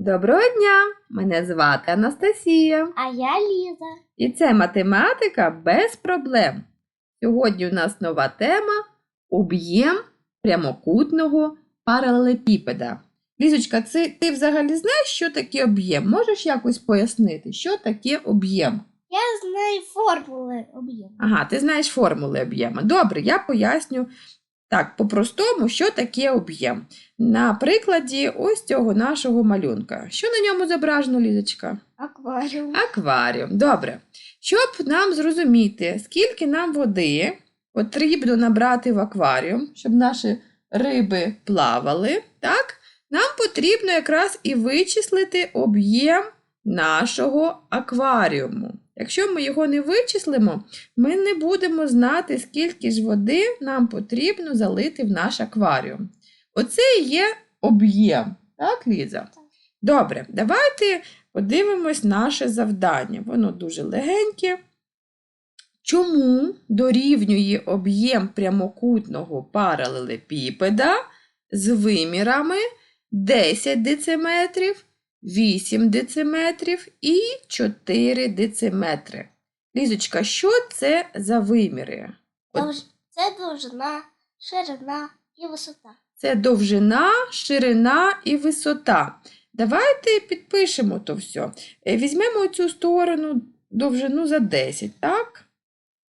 Доброго дня! Мене звати Анастасія. А я Ліза. І це математика без проблем. Сьогодні у нас нова тема об'єм прямокутного паралелепіпеда. Лізочка, це, ти взагалі знаєш, що таке об'єм? Можеш якось пояснити, що таке об'єм? Я знаю формули об'єму. Ага, ти знаєш формули об'єму. Добре, я поясню так, по-простому, що таке об'єм. На прикладі ось цього нашого малюнка. Що на ньому зображено, Лізочка? Акваріум. Акваріум. Добре. Щоб нам зрозуміти, скільки нам води потрібно набрати в акваріум, щоб наші риби плавали, так? Нам потрібно якраз і вичислити об'єм нашого акваріуму. Якщо ми його не вичислимо, ми не будемо знати, скільки ж води нам потрібно залити в наш акваріум. Оце і є об'єм, так, Ліза? Добре, давайте подивимось наше завдання. Воно дуже легеньке. Чому дорівнює об'єм прямокутного паралелепіпеда з вимірами 10 дециметрів, 8 дециметрів і 4 дециметри? Лізочка, що це за виміри? От Це довжина, ширина і висота. Це довжина, ширина і висота. Давайте підпишемо то все. Е, Візьмемо цю сторону довжину за 10, так?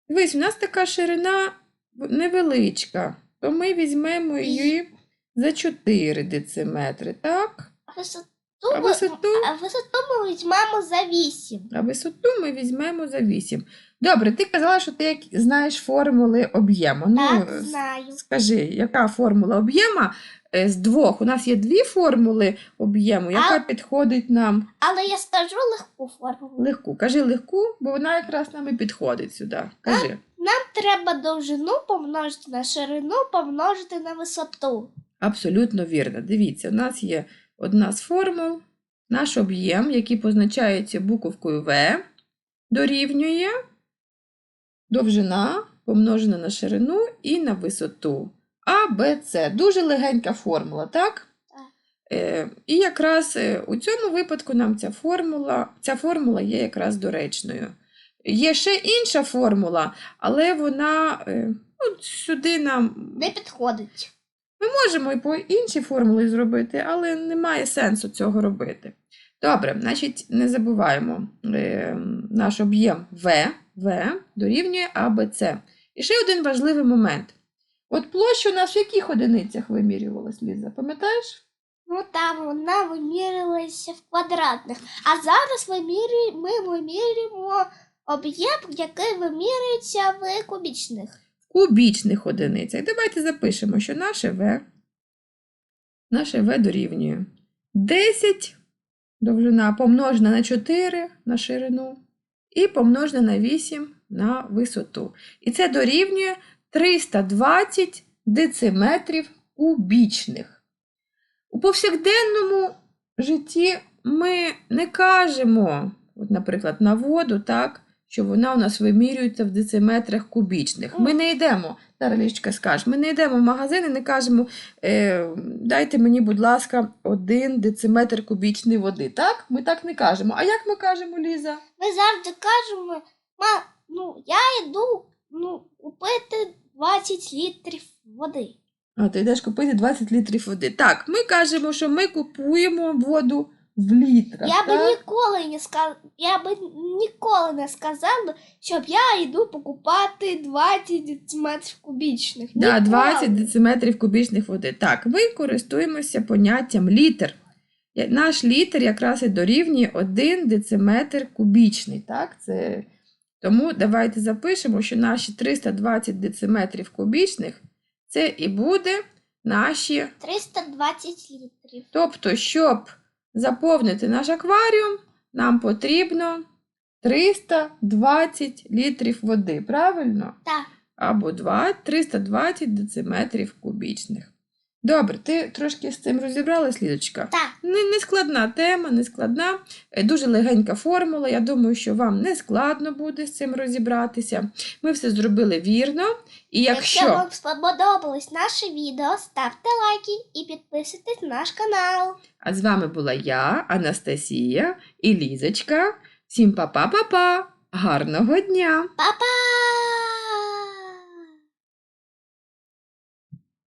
Дивись, у нас така ширина невеличка, то ми візьмемо її за 4 дециметри, так? А висоту, А висоту? а висоту ми візьмемо за 8. А висоту ми візьмемо за 8. Добре, ти казала, що ти як знаєш формули об'єму. Ну, Так, е, знаю. Скажи, яка формула об'єма е, з двох? У нас є дві формули об'єму, яка А- підходить нам Але я скажу легку формулу. легку. Кажи легку, бо вона якраз нам і підходить сюди. Кажи. Нам треба довжину помножити на ширину, помножити на висоту. Абсолютно вірно. Дивіться, у нас є одна з формул. Наш об'єм, який позначається буковкою В, дорівнює довжина помножена на ширину і на висоту. А, Б, С. Дуже легенька формула, так? Е, і якраз е, у цьому випадку нам ця формула, ця формула є якраз доречною. Є ще інша формула, але вона е, ну, сюди нам Не підходить. Ми можемо і по іншій формулі зробити, але немає сенсу цього робити. Добре, значить, не забуваємо е, наш об'єм В, В дорівнює АБЦ. І ще один важливий момент. От площа у нас в яких одиницях вимірювалась, Ліза, пам'ятаєш? Ну там вона вимірювалася в квадратних. А зараз вимірю... ми вимірюємо об'єм, який вимірюється в кубічних. В кубічних одиницях. Давайте запишемо, що наше В, наше В дорівнює 10 довжина помножена на 4 на ширину і помножена на 8 на висоту. І це дорівнює 320 дециметрів кубічних. У повсякденному житті ми не кажемо, от, наприклад, на воду, так, що вона у нас вимірюється в дециметрах кубічних. Ми не йдемо, зараз Лічка скаже, ми не йдемо в магазин і не кажемо, е, дайте мені, будь ласка, один дециметр кубічної води. Так? Ми так не кажемо. А як ми кажемо, Ліза? Ми завжди кажемо, ма, ну, я йду ну, купити 20 літрів води. А, ти йдеш купити 20 літрів води. Так, ми кажемо, що ми купуємо воду в літрах. Я би так? ніколи не сказ... я би ніколи не сказала, щоб я йду покупати 20 дециметрів кубічних. Да, 20 дециметрів кубічних води. Так, ми користуємося поняттям літр. Наш літр якраз і дорівнює 1 дециметр кубічний. Так? Це... Тому давайте запишемо, що наші 320 дециметрів кубічних це і буде наші. 320 літрів. Тобто, щоб заповнити наш акваріум, нам потрібно 320 літрів води. Правильно? Так. або 2, 320 дециметрів кубічних. Добре, ти трошки з цим розібралась, Лідочка? Так. Не, не складна тема, не складна, е, дуже легенька формула. Я думаю, що вам не складно буде з цим розібратися. Ми все зробили вірно. І Якщо якщо вам сподобалось наше відео, ставте лайки і підписуйтесь на наш канал. А з вами була я, Анастасія і Лізочка. Всім па-па-па-па! Гарного дня! Па-па!